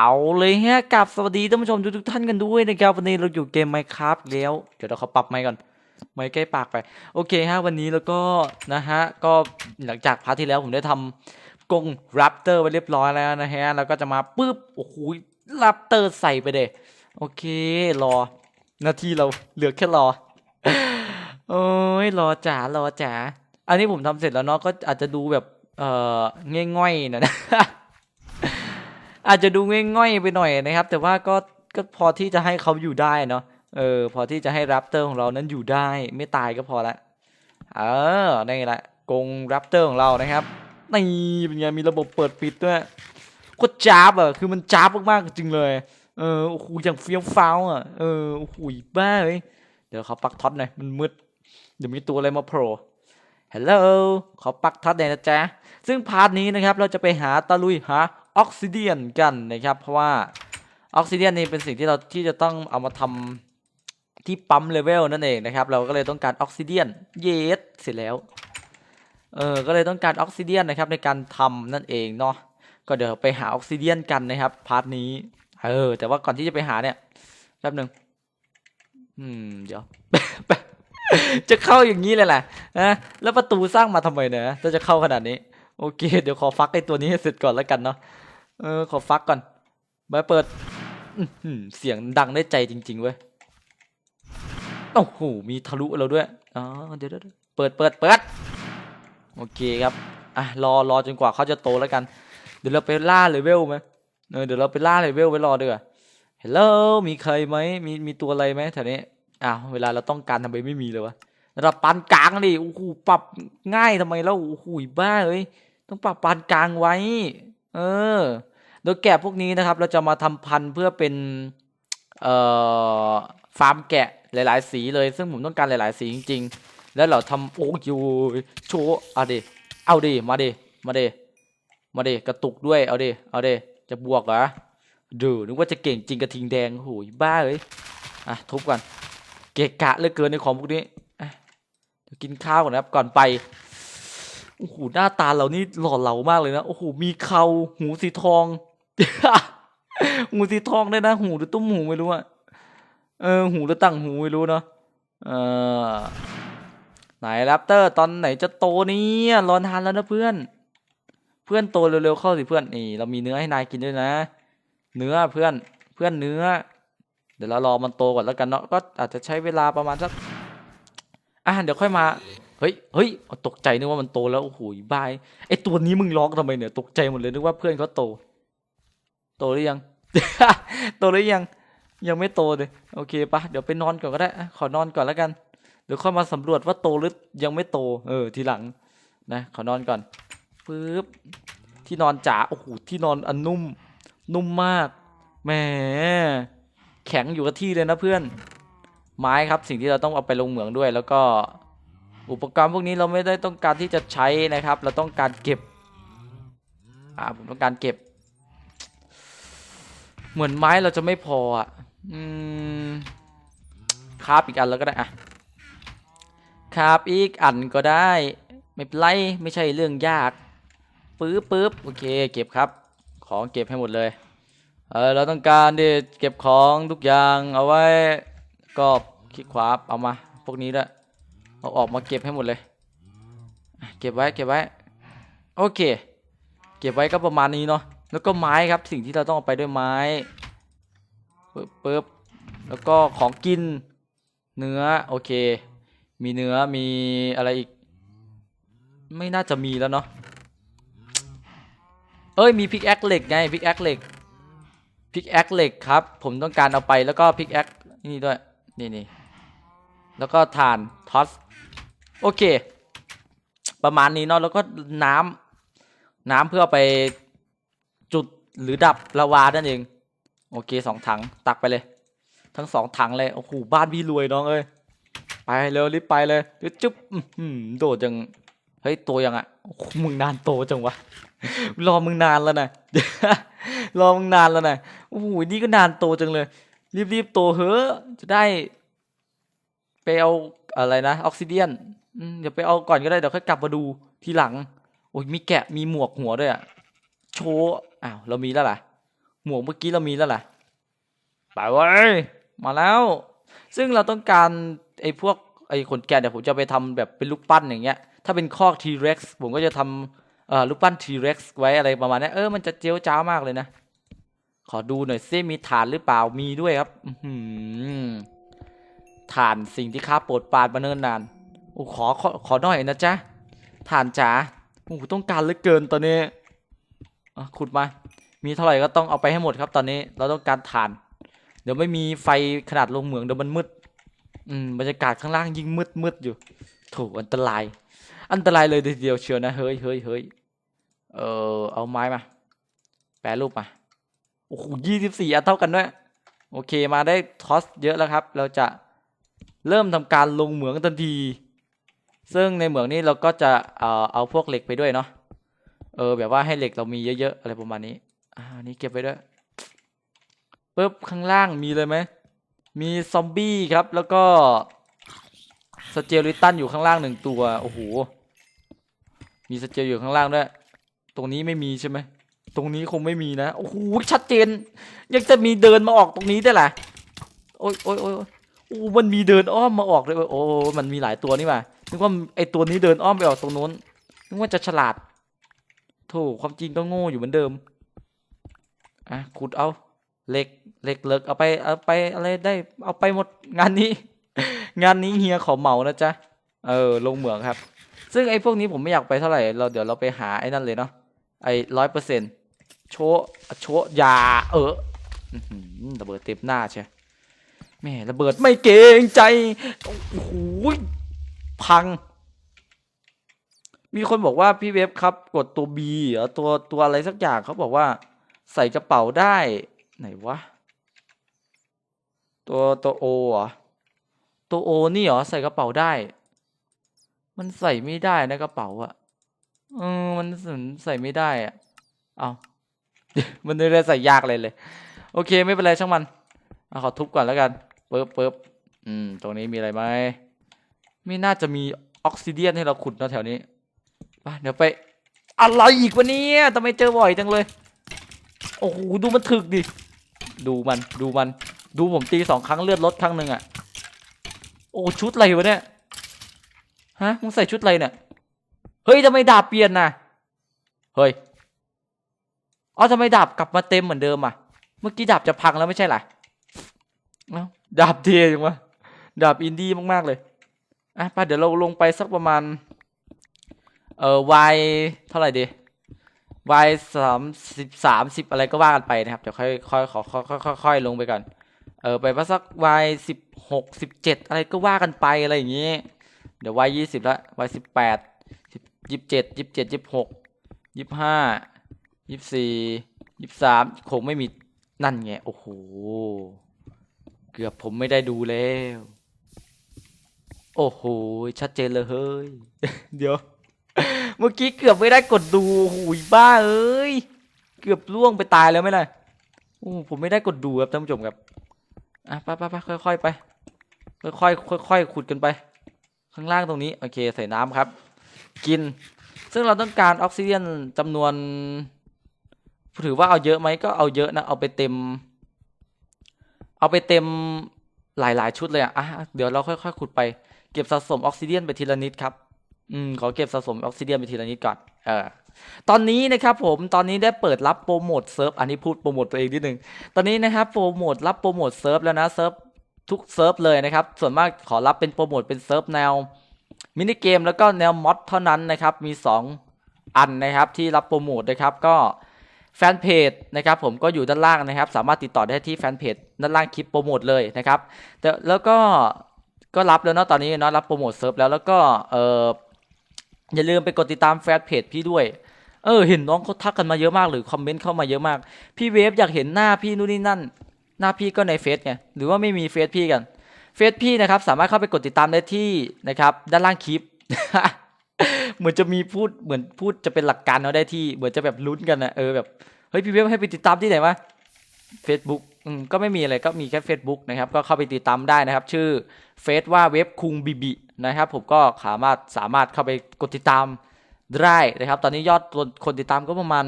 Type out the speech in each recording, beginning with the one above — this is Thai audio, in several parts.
เอาเลยฮะกับสวัสดีท่านผู้ชมทุกท่านกันด้วยนะครับวันนี้เราอยู่เกม Minecraft แล้วเดี๋ยวเราเขาปรับไมค์ก่อนไมค์ใกล้ปากไปโอเคฮะวันนี้แล้วก็นะฮะก็หลังจากพาร์ทที่แล้วผมได้ทำกรงรับเตอร์ไว้เรียบร้อยแล้วนะฮะแล้วก็จะมาปุ๊บโอ้โหรับเตอร์ใส่ไปเดยโอเครอหน้าที่เราเหลือแค่รอโอ้ยรอจ๋ารอจ๋าอันนี้ผมทำเสร็จแล้วเนาะก็อาจจะดูแบบเอ่อง่อยๆหนนะ อาจจะดูง่อยๆไปหน่อยนะครับ แต่ว่าก็ก็พอที่จะให้เขาอยู่ได้เนาะเออ พอที่จะให้แรปเตอร์ของเรานั้นอยู่ได้ ไม่ตายก็พอละเออนี่แหละกงแรปเตอร์ของเรานะครับนี่เป็นไงมีระบบเปิดปิดด้วยโคตรจ้าบอะคือมันจ้าบมากๆจริงเลยเออโอ้โหอย่างเฟี้ยวฟ้าวอะเออโอ้โหบ้าเลยเดี๋ยวเขาปักท็อตหน่อยมันมืดเดี๋ยวมีตัวอะไรมาโผล่ฮัลโหลขอปักท็อตหน่อยนะจ๊ะ ซึ่งพาร์ทนี้นะครับ เราจะไปหาตะลุยหา ออกซิเดียนกันนะครับ เพราะว่าออกซิเดียนนี่เป็นสิ่งที่เราที่จะต้องเอามาทำที่ปั๊มเลเวลนั่นเองนะครับ เราก็เลยต้องการออกซิเดียนเยสเสร็จแล้วเออก็เลยต้องการออกซิเดียนนะครับในการทำนั่นเองเนาะก็เดี๋ยวไปหาออกซิเดียนกันนะครับพาร์ทนี้เออแต่ว่าก่อนที่จะไปหาเนี่ยแป๊บหนึ่งอืมเดี๋ยวจะเข้าอย่างนี้เลยแหละนะแล้วประตูสร้างมาทำไมเนี่ยถ้าจะเข้าขนาดนี้ โอเค เดี๋ยวขอฟักไอตัวนี้ให้เสร็จก่อนแล้วกันเนาะ เออขอฟักก่อนมาเปิดเสียงดังได้ใจจริง ๆ เว้ยโอ้โหมีทะลุเราด้วยอ๋อเดี๋ยวเปิดเปิดเปิดโอเคครับอะรอรอจนกว่าเขาจะโตแล้วกัน เดี๋ยวเราไปล่าเลเวลไหมเออเดี๋ยวเราไปล่าเลเวลไว้รอเดีกว่าฮัลโหลมีใครไหมมีมีตัวอะไรไหมแถวนี้อ้าวเวลาเราต้องการทำไมไม่มีเลยวะระดับปานกลางดิโอ้โหปรับง่ายทำไมแล้วโอ้โหบ้าเอ้ยต้องปรับปานกลางไว้ เออ โดยแกะพวกนี้นะครับ เราจะมาทำพันธุ์เพื่อเป็นเอ่อฟาร์มแกะหลาย ๆ สีเลย ซึ่งผมต้องการหลาย ๆ สีจริง ๆ แล้วเราทำโอ้ยโชว์เอาดิเอาดิมาดิมาดิมาดิกระตุกด้วยเอาดิเอาดิจะบวกเหรอดูนึกว่าจะเก่งจริงกระทิงแดงโอ้ยบ้าเอ้ยอะทุบก่อนเกะกะเหลือเกินในของพวกนี้เดี๋ยวกินข้าวก่อนนะครับก่อนไปโอ้โหหน้าตาเรานี่หล่อเหลามากเลยนะโอ้โหมีเขาหูสีทอง หูสีทองได้นะ หูหรือตุ้มหูไม่รู้อะเออ หูหรือตั้งหูไม่รู้เนาะเออไหนแรปเตอร์ ตอนไหนจะโตเนี่ยรอนทานแล้วนะเพื่อน เพื่อนโตเร็วๆเข้าสิเพื่อนนี่เรามีเนื้อให้นายกินด้วยนะ เนื้อเพื่อนเพื่อนเนื้อ เดี๋ยวเรารอมันโตก่อนแล้วกันเนาะก็อาจจะใช้เวลาประมาณสักอะเดี๋ยวค่อยมาเฮ้ยเฮ้ยตกใจนึกว่ามันโตแล้วโอ้โหบายไอตัวนี้มึงร้องทำไมเนี่ยตกใจหมดเลยนึกว่าเพื่อนเขาโต โตหรือยัง โตหรือยัง ยังไม่โตเลย โอเคปะเดี๋ยวไปนอนก่อนก็ได้ ขอนอนก่อนแล้วกัน เดี๋ยวค่อยมาสำรวจว่าโตหรือยังไม่โต เออ ทีหลัง นะ ขอนอนก่อนปึ๊บ ที่นอนจ๋า โอ้โห ที่นอนอันนุ่ม นุ่มมาก แหม แข็งอยู่กับที่เลยนะเพื่อน ไม้ครับ สิ่งที่เราต้องเอาไปลงเหมืองด้วย แล้วก็ อุปกรณ์พวกนี้เราไม่ได้ต้องการที่จะใช้นะครับ เราต้องการเก็บ อ่า ผมต้องการเก็บ เหมือนไม้เราจะไม่พออะ อืมคาบอีกอันแล้วก็ได้อะคาบอีกอันก็ได้ ไม่เป็นไรไม่ใช่เรื่องยากปึ๊บปึ๊บโอเค เก็บครับ ของเก็บให้หมดเลยเออเราต้องการที่เก็บของทุกอย่างเอาไว้ก็คลิกขวาเอามา พวกนี้ด้วยเอาออกมาเก็บให้หมดเลย เก็บไว้เก็บไว้ โอเค เก็บไว้ก็ประมาณนี้เนาะ แล้วก็ไม้ครับสิ่งที่เราต้องเอาไปด้วยไม้ปึ๊บปึ๊บแล้วก็ของกินเนื้อโอเค มีเนื้อมีอะไรอีก ไม่น่าจะมีแล้วเนาะเอ้ยมีพิกแอคเหล็กไงพิกแอคเหล็กพิกแอคเหล็กครับ ผมต้องการเอาไปแล้วก็พิกแอคนี่ด้วยนี่นี่แล้วก็ถ่านทอสโอเค ประมาณนี้เนาะแล้วก็น้ำน้ำเพื่อไป จุดหรือดับละวานั่นเอง โอเคสองถังตักไปเลย ทั้งสองถังเลยโอ้โหบ้านพี่รวยน้องเอ้ยไปเร็วรีบไปเลยจุ๊บโดดจังเฮ้ยโตยังอะมึงนานโตจังวะรอมึงนานแล้วนะรอมึงนานแล้วนะโอ้โหนี่ก็นานโตจังเลย รีบๆโตเฮ้อจะได้ ไปเอาอะไรนะออกซิเดียนเดี๋ยวไปเอาก่อนก็ได้เดี๋ยวค่อยกลับมาดูทีหลังโอ้ยมีแกะมีหมวกหัวด้วยอะโชว์ อ้าวเรามีแล้วล่ะ หมวกเมื่อกี้เรามีแล้วแหละไปเว้ยมาแล้ว ซึ่งเราต้องการไอ้พวกไอ้ขนแกะเดี๋ยวผมจะไปทำแบบเป็นลูกปั้นอย่างเงี้ย ถ้าเป็นคอกทีเร็กซ์ผมก็จะทำเอ่อลูกปั้นทีเร็กซ์ไว้อะไรประมาณนี้เออมันจะเจียวจ้ามากเลยนะ ขอดูหน่อยซิมีฐานหรือเปล่ามีด้วยครับอืฐานสิ่งที่ข้าโปรดปรานมาเนิ่นนานโอ้ขอขอขอหน่อยนะจ๊ะฐานจ๋าโอ้โหต้องการเหลือเกินตอนนี้ อะขุดมา มีเท่าไหร่ก็ต้องเอาไปให้หมดครับ ตอนนี้เราต้องการฐาน เดี๋ยวไม่มีไฟขนาดลงเหมืองเดี๋ยวมันมืด อืมบรรยากาศข้างล่างยิ่งมืดมืดอยู่ถูกอันตราย อันตรายเลยทีเดียวเชียวนะ เฮ้ยเฮ้ยเฮ้ยเออเอาไม้มา แปรรูปมา โอ้โหยี่สิบสี่อันเท่ากันด้วย โอเค มาได้ทอสเยอะแล้วครับ เราจะเริ่มทำการลงเหมืองทันที ซึ่งในเหมืองนี้เราก็จะเอ่อเอาพวกเหล็กไปด้วยเนาะ เออ แบบว่าให้เหล็กเรามีเยอะๆอะไรประมาณนี้ อ่านนี่เก็บไปด้วยปุ๊บข้างล่างมีเลยไหมมีซอมบี้ครับ แล้วก็สเจลิตันอยู่ข้างล่างหนึ่งตัวโอ้โหมีสเจลอยู่ข้างล่างด้วย ตรงนี้ไม่มีใช่ไหมตรงนี้คงไม่มีนะโอ้โหชัดเจน ยังจะมีเดินมาออกตรงนี้ได้แหละโอ้ยโอ้ยโอ้ยโอ้มันมีเดินอ้อมมาออกเลยเว้ยโอ้มันมีหลายตัวนี่มานึกว่าไอตัวนี้เดินอ้อมไปออกตรงนู้นนึกว่าจะฉลาด โธ่ความจริงก็โง่อยู่เหมือนเดิม อะขุดเอาเหล็กเหล็กเหลิกเอาไปเอาไปอะไรได้เอาไปหมดงานนี้ งานนี้เฮียขอเหมานะจ๊ะเออลงเหมืองครับ ซึ่งไอ้พวกนี้ผมไม่อยากไปเท่าไหร่เราเดี๋ยวเราไปหาไอ้นั่นเลยเนาะไอ้ร้อยเปอร์เซ็นต์โชว์โชว์ยาเอออื้อหือระเบิดเต็มหน้าใช่แม่ระเบิดไม่เกรงใจโอ้โหพัง มีคนบอกว่าพี่เว็บครับ กดตัว B เหรอตัวตัวอะไรสักอย่างเขาบอกว่า ใส่กระเป๋าได้ ไหนวะ ตัวตัวโอเหรอตัวโอนี่เหรอใส่กระเป๋าได้ มันใส่ไม่ได้นะกระเป๋าอะเออมันใส่ไม่ได้อะเอามันไม่ได้ใส่ยากเลยเลย โอเคไม่เป็นไรช่างมันเอาขอทุบก่อนแล้วกันเปึ๊บปึ๊บอืม ตรงนี้มีอะไรไหมไม่น่าจะมีออกซิเดียนให้เราขุดนะแถวนี้ ไปเดี๋ยวไป อะไรอีกวะเนี่ยทำไมเจอบ่อยจังเลย โอ้โหดูมันถึกดิ ดูมันดูมัน ดูผมตีสองครั้งเลือดลดครั้งหนึ่งอะโอ้ชุดอะไรวะเนี่ยฮะมึงใส่ชุดอะไรเนี่ยเฮ้ยทำไมดาบเปลี่ยนนะเฮ้ยอ๋อทำไมดาบกลับมาเต็มเหมือนเดิมอะ เมื่อกี้ดาบจะพังแล้วไม่ใช่หรอดาบเทจังวะดาบอินดี้มากๆเลยอะไปเดี๋ยวเราลงไปสักประมาณ เออวายเท่าไหร่ดีวายสามสิบสามสิบอะไรก็ว่ากันไปนะครับเดี๋ยวค่อยค่อยขอค่อยค่อยค่อยลงไปก่อน เออไปว่าสักวายสิบหกสิบเจ็ดอะไรก็ว่ากันไปอะไรอย่างงี้ เดี๋ยววายยี่สิบละวายสิบแปดยี่สิบเจ็ดยี่สิบเจ็ดยี่สิบหกยี่สิบห้ายี่สิบสี่ยี่สิบสามคงไม่มีนั่นไงโอ้โหเกือบผมไม่ได้ดูแล้ว โอ้โหชัดเจนเลยเฮ้ย เดี๋ยว เมื่อกี้เกือบไม่ได้กดดูหูยบ้าเอ้ย เกือบล่วงไปตายแล้วไม่ล่ะโอ้ผมไม่ได้กดดูครับท่านผู้ชมครับ อะไปไปไปค่อยๆไป ค่อยๆค่อยๆขุดกันไป ข้างล่างตรงนี้ โอเค ใส่น้ำครับ กิน ซึ่งเราต้องการออกซิเจนจำนวนถือว่าเอาเยอะไหมก็เอาเยอะนะ เอาไปเต็ม เอาไปเต็มหลายๆ ชุดเลยอะอะ เดี๋ยวเราค่อยๆขุดไป เก็บสะสมออกซิเจนไปทีละนิดครับ อืมขอเก็บสะสมออกซิเจนไปทีละนิดก่อนเออตอนนี้นะครับผมตอนนี้ได้เปิดรับโปรโมทเซิร์ฟอันนี้พูดโปรโมทตัวเองนิดนึงตอนนี้นะครับโปรโมทรับโปรโมทเซิร์ฟแล้วนะเซิร์ฟทุกเซิร์ฟเลยนะครับ ส่วนมากขอรับเป็นโปรโมทเป็นเซิร์ฟแนวมินิเกมแล้วก็แนวมอดเท่านั้นนะครับ มี 2 อันนะครับที่รับโปรโมทนะครับก็แฟนเพจนะครับผมก็อยู่ด้านล่างนะครับ สามารถติดต่อได้ที่แฟนเพจด้านล่างคลิปโปรโมทเลยนะครับแต่แล้วก็ก็รับแล้วเนาะตอนนี้เนาะรับโปรโมทเซิร์ฟแล้วแล้วก็เออ อย่าลืมไปกดติดตามแฟนเพจพี่ด้วย เออ เห็นน้องเขาทักกันมาเยอะมากหรือคอมเมนต์เข้ามาเยอะมาก พี่เวฟอยากเห็นหน้าพี่นู่นนี่นั่น หน้าพี่ก็ในเฟซไงหรือว่าไม่มีเฟซพี่กันเฟซพี่นะครับสามารถเข้าไปกดติดตามได้ที่นะครับ ด้านล่างคลิปเหมือนจะมีพูดเหมือนพูดจะเป็นหลักการเอาได้ที่เหมือนจะแบบลุ้นกันนะเออแบบเฮ้ยพี่เวฟให้ไปติดตามที่ไหนวะ Facebook อืมก็ไม่มีอะไรก็มีแค่ Facebook นะครับก็เข้าไปติดตามได้นะครับ ชื่อเฟซว่าเว็บคุงบีบีนะครับผมก็สามารถสามารถเข้าไปกดติดตามได้นะครับ ตอนนี้ยอดคนติดตามก็ประมาณ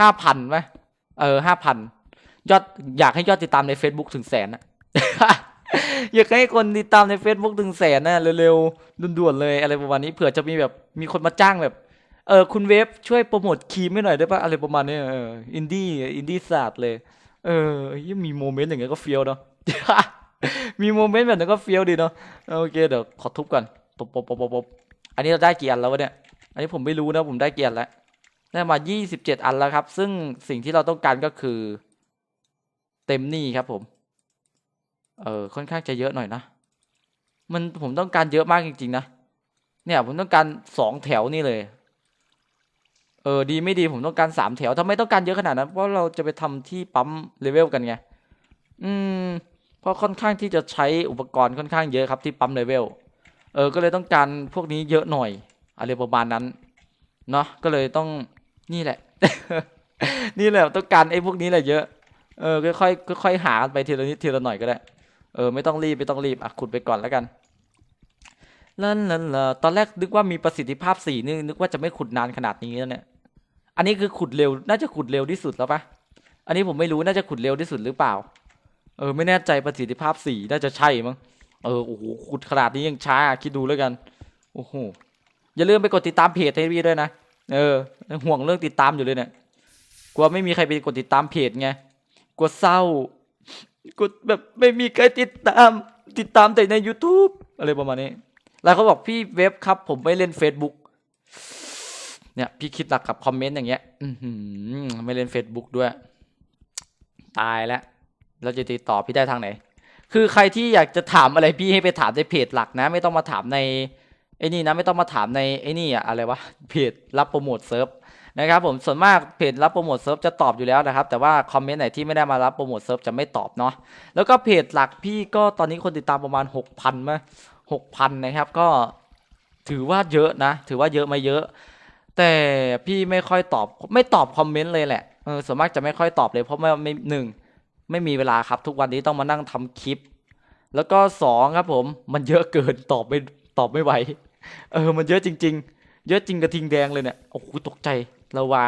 ห้าพันไหมเออห้าพันยอดอยากให้ยอดติดตามใน Facebook ถึงแสนนะอยากให้คนติดตามใน Facebook ถึงแสนนะเร็วๆด่วนๆเลยอะไรประมาณนี้เผื่อจะมีแบบมีคนมาจ้างแบบเออคุณเวฟช่วยโปรโมทครีมให้หน่อยได้ปะอะไรประมาณนี้เอออินดี้อินดี้ศาสตร์เลย เออยังมีโมเมนต์อย่างเงี้ยก็เฟี้ยวเนาะมีโมเมนต์แบบนั้นก็เฟี้ยวดีเนาะโอเคเดี๋ยวขอทุบก่อนปบปบปบปบอันนี้เราได้กี่อันแล้ววะเนี่ย อันนี้ผมไม่รู้นะผมได้กี่อันแล้วได้มา 27 อันแล้วครับ ซึ่งสิ่งที่เราต้องการก็คือ เต็มหนี่ครับผม เออค่อนข้างจะเยอะหน่อยนะ มันผมต้องการเยอะมากจริงๆนะ เนี่ยผมต้องการสองแถวนี่เลย เออดีไม่ดีผมต้องการสามแถวทำไมต้องการเยอะขนาดนั้นเพราะเราจะไปทำที่ปั๊มเลเวลกันไงอืมเพราะค่อนข้างที่จะใช้อุปกรณ์ค่อนข้างเยอะครับที่ปั๊มเลเวลเออก็เลยต้องการพวกนี้เยอะหน่อยอะไรประมาณนั้นเนาะก็เลยต้องนี่แหละ นี่แหละต้องการไอ้พวกนี้แหละเยอะเออค่อยๆค่อยๆหาไปทีละนิดทีละหน่อยก็ได้เออไม่ต้องรีบไม่ต้องรีบอะขุดไปก่อนแล้วกัน ลันลันลาตอนแรกนึกว่ามีประสิทธิภาพสี่นี่นึกว่าจะไม่ขุดนานขนาดนี้แล้วเนี่ย อันนี้คือขุดเร็ว น่าจะขุดเร็วที่สุดแล้วปะอันนี้ผมไม่รู้น่าจะขุดเร็วที่สุดหรือเปล่า เออ ไม่แน่ใจประสิทธิภาพสี่น่าจะใช่มั้ง เออ โอ้โห ขุดขนาดนี้ยังช้า คิดดูแล้วกัน โอ้โห อย่าลืมไปกดติดตามเพจให้พี่ด้วยนะ เออ ห่วงเรื่องติดตามอยู่เลยเนี่ย กลัวไม่มีใครไปกดติดตามเพจไง กลัวเศร้า กดแบบไม่มีใครติดตาม ติดตามแต่ใน YouTube อะไรประมาณนี้ แล้วเขาบอกพี่เว็บครับ ผมไม่เล่น Facebook เนี่ยพี่คิดหลักกับคอมเมนต์อย่างเงี้ยไม่เล่น Facebook ด้วย ตายแล้วเราจะติดต่อพี่ได้ทางไหน คือใครที่อยากจะถามอะไรพี่ให้ไปถามในเพจหลักนะ ไม่ต้องมาถามในไอ้นี่นะไม่ต้องมาถามในไอ้นี่อะอะไรวะเพจรับโปรโมทเซิร์ฟนะครับผมส่วนมากเพจรับโปรโมทเซิร์ฟจะตอบอยู่แล้วนะครับ แต่ว่าคอมเมนต์ไหนที่ไม่ได้มารับโปรโมทเซิร์ฟจะไม่ตอบเนาะแล้วก็เพจหลักพี่ก็ตอนนี้คนติดตามประมาณ 6,000มั้ย 6,000นะครับก็ถือว่าเยอะนะ ถือว่าเยอะไม่เยอะ แต่พี่ไม่ค่อยตอบไม่ตอบคอมเมนต์เลยแหละเออส่วนมากจะไม่ค่อยตอบเลยเพราะไม่ไม่หนึ่งไม่มีเวลาครับ ทุกวันนี้ต้องมานั่งทำคลิป แล้วก็สองครับผมมันเยอะเกินตอบไม่ตอบไม่ไหวเออมันเยอะจริง ๆ เยอะจริงกระทิงแดงเลยเนี่ยโอ้โหตกใจเราว่า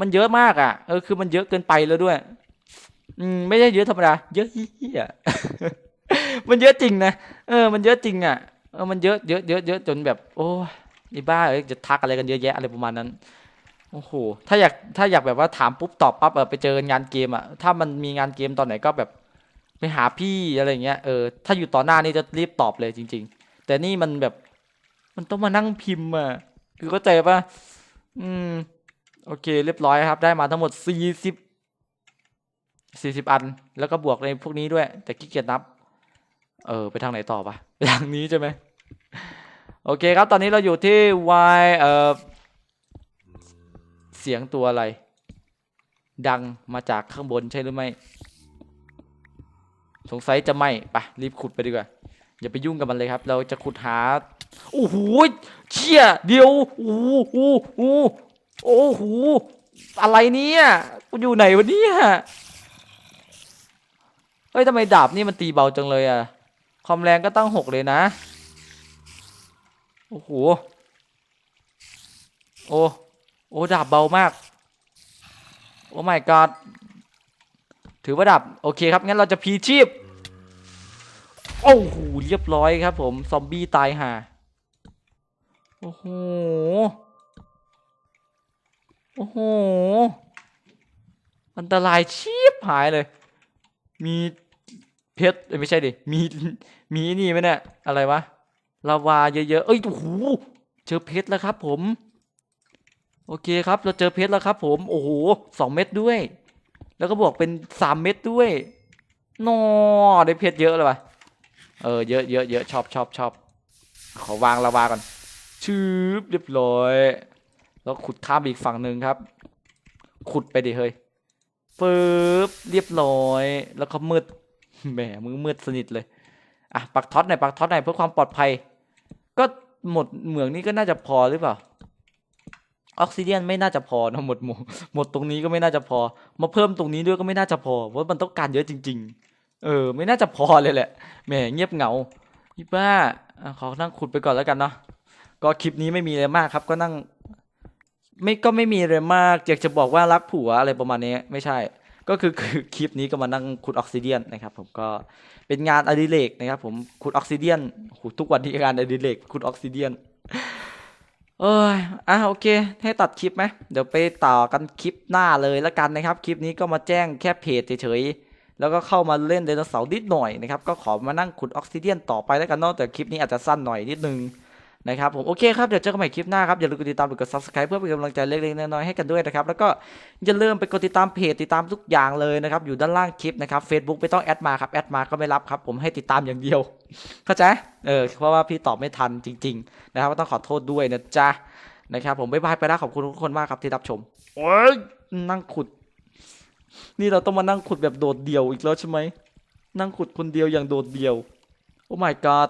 มันเยอะมากอะเออคือมันเยอะเกินไปแล้วด้วย อืมไม่ใช่เยอะธรรมดาเยอะเหี้ย มันเยอะจริงนะเออ มันเยอะจริงอะเออมันเยอะเยอะเยอะเยอะจนแบบ โอ้ยอีบ้าเอ้ยจะทักอะไรกันเยอะแยะอะไรประมาณนั้นโอ้โหถ้าอยากถ้าอยากแบบว่าถามปุ๊บตอบปั๊บเออไปเจอกันงานเกมอะถ้ามันมีงานเกมตอนไหนก็แบบไปหาพี่อะไรเงี้ยเออถ้าอยู่ต่อหน้านี่จะรีบตอบเลยจริง ๆ แต่นี่มันแบบมันต้องมานั่งพิมพ์อะคือเข้าใจปะอืม โอเค เรียบร้อยครับ ได้มาทั้งหมดสี่สิบสี่สิบอัน แล้วก็บวกในพวกนี้ด้วย แต่ขี้เกียจนับ เออไปทางไหนต่อปะไปทางนี้ใช่ไหมโอเคครับตอนนี้เราอยู่ที่ Y เออเสียงตัวอะไร ดังมาจากข้างบนใช่หรือไม่ สงสัยจะไม่ปะรีบขุดไปดีกว่า อย่าไปยุ่งกับมันเลยครับ เราจะขุดหาโอ้โหเชี่ยเดียวโอ้โหโอ้โหโอ้โหอะไรเนี่ยกูอยู่ไหนวะเนี่ยเฮ้ยทำไมดาบนี่มันตีเบาจังเลยอะ ความแรงก็ตั้งหกเลยนะ โอ้โห โอ้ โอ้ดาบเบามาก โอ้ my god ถือว่าดาบโอเคครับ งั้นเราจะพีชีพ โอ้โห เรียบร้อยครับผม ซอมบี้ตายห่า โอ้โห โอ้โห อันตรายชีพหายเลย มี เพชรเอ้ยไม่ใช่ดิมีมีนี่ไหมเนี่ยอะไรวะลาวาเยอะๆเอ้ยโอ้โหเจอเพชรแล้วครับ ผม โอเคครับ เราเจอเพชรแล้วครับ ผมโอ้โหสองเม็ดด้วย แล้วก็บวกเป็นสามเม็ดด้วยนอได้เพชรเยอะเลยวะเออเยอะเยอะเยอะชอบชอบชอบขอวางลาวาก่อนชืบเรียบร้อย แล้วขุดข้ามอีกฝั่งหนึ่งครับ ขุดไปดิเฮ้ยปึ๊บเรียบร้อย แล้วก็มืด แหมมือมืดสนิทเลยอะปักท็อตหน่อยปักท็อตหน่อยเพื่อความปลอดภัย ก็หมดเหมืองนี้ก็น่าจะพอหรือเปล่าออกซิเดียนไม่น่าจะพอนะหมดหมดหมดตรงนี้ก็ไม่น่าจะพอ มาเพิ่มตรงนี้ด้วยก็ไม่น่าจะพอเพราะมันต้องการเยอะจริง ๆ เออ ไม่น่าจะพอเลยแหละแหมเงียบเหงาพี่ป้าขอนั่งขุดไปก่อนแล้วกันเนาะก็คลิปนี้ไม่มีอะไรมากครับ ก็นั่ง ไม่ก็ไม่มีอะไรมากอยากจะบอกว่ารักผัวอะไรประมาณนี้ ไม่ใช่ ก็คือคือคลิปนี้ก็มานั่งขุดออกซิเดียนนะครับผมก็เป็นงานอดิเรกนะครับผมขุดออกซิเดียนโหทุกวันที่งานอดิเรกขุดออกซิเดียนเอ้ยอะโอเค ให้ตัดคลิปไหมเดี๋ยวไปต่อกันคลิปหน้าเลยแล้วกันนะครับ คลิปนี้ก็มาแจ้งแค่เพจเฉยๆแล้วก็เข้ามาเล่นไดโนเสาร์นิดหน่อยนะครับ ก็ขอมานั่งขุดออกซิเดียนต่อไปแล้วกันเนาะแต่คลิปนี้อาจจะสั้นหน่อยนิดนึง นะครับผมโอเคครับเดี๋ยวเจอกันใหม่คลิปหน้าครับอย่าลืมกดติดตามหรือกด subscribe เพื่อเป็นกำลังใจเล็กๆน้อยๆให้กันด้วยนะครับแล้วก็อย่าลืมไปกดติดตามเพจติดตามทุกอย่างเลยนะครับอยู่ด้านล่างคลิปนะครับ Facebook ไม่ต้องแอดมาครับแอดมาก็ไม่รับครับผมให้ติดตามอย่างเดียวเข้าใจเออเพราะว่าพี่ตอบไม่ทันจริง ๆ นะครับก็ต้องขอโทษด้วยนะจ๊ะนะครับผมบ๊ายบายไปแล้วขอบคุณทุกคนมากครับที่รับชมโอ้ยนั่งขุด นี่เราต้องมานั่งขุดแบบโดดเดี่ยวอีกแล้วใช่ไหมนั่งขุดคนเดียวอย่างโดดเดี่ยว โอ้ my god